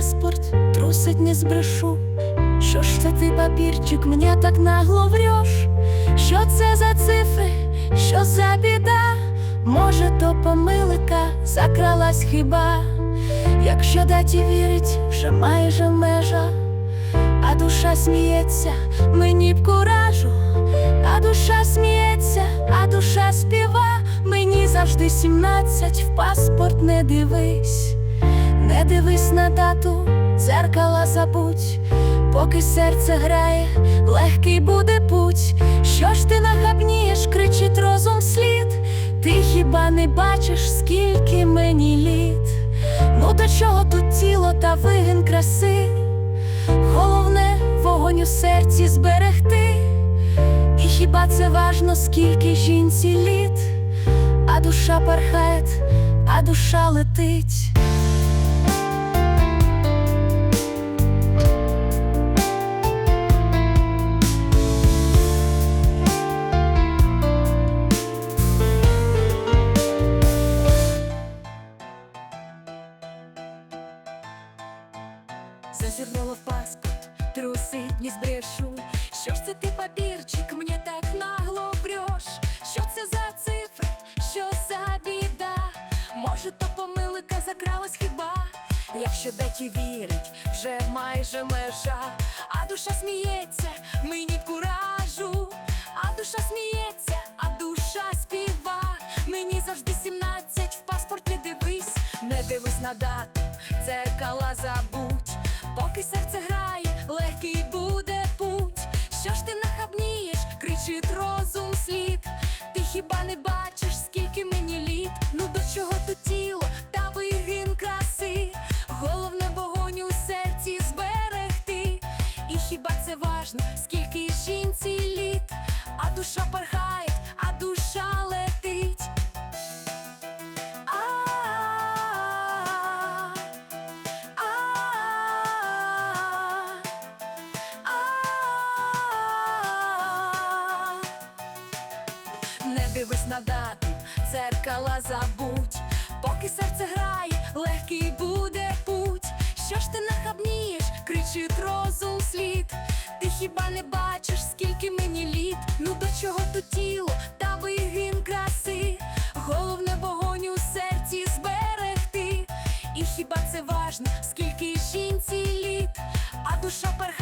паспорт, трусить не збрешу. Що ж це ти, папірчик, мені так нагло врєш? Що це за цифри, що за біда? Може, то помилка закралась хіба? Якщо даті вірить, вже майже межа, а душа сміється, мені б куражу, а душа сміється, а душа співа, мені завжди сімнадцять, в паспорт не дивись, дивись на дату, дзеркала забудь, поки серце грає, легкий буде путь. Що ж ти нахабнієш, кричить розум слід, ти хіба не бачиш, скільки мені літ? Ну до чого тут тіло та вигін краси? Головне вогонь у серці зберегти. І хіба це важно, скільки жінці літ? А душа пархає, а душа летить. Зазирнула в паспорт, трусить, не збрешу. Що ж це ти папірчик, мені так нагло врєш? Що це за цифри, що за біда? Може, то помилка закралась хіба? Якщо деті вірить, вже майже межа, а душа сміється, мені куражу, а душа сміється, а душа співа. Мені завжди сімнадцять, в паспорт не дивись, не дивись на дату, дзеркала забудь, поки серце грає, легкий буде путь. Що ж ти нахабнієш, кричить розум слід. Ти хіба не бачиш, скільки мені літ? Ну до чого тут тіло та вигін краси? Головне вогонь у серці зберегти. І хіба це важно, скільки жінці літ? А душа пархає, а душа дивись на дату, дзеркала забудь, поки серце грає, легкий буде путь. Що ж ти нахабнієш, кричить розум слід. Ти хіба не бачиш, скільки мені літ? Ну до чого тут тіло та вигін краси? Головне вогонь у серці зберегти. І хіба це важно, скільки жінці літ? А душа пархає, а душа летить.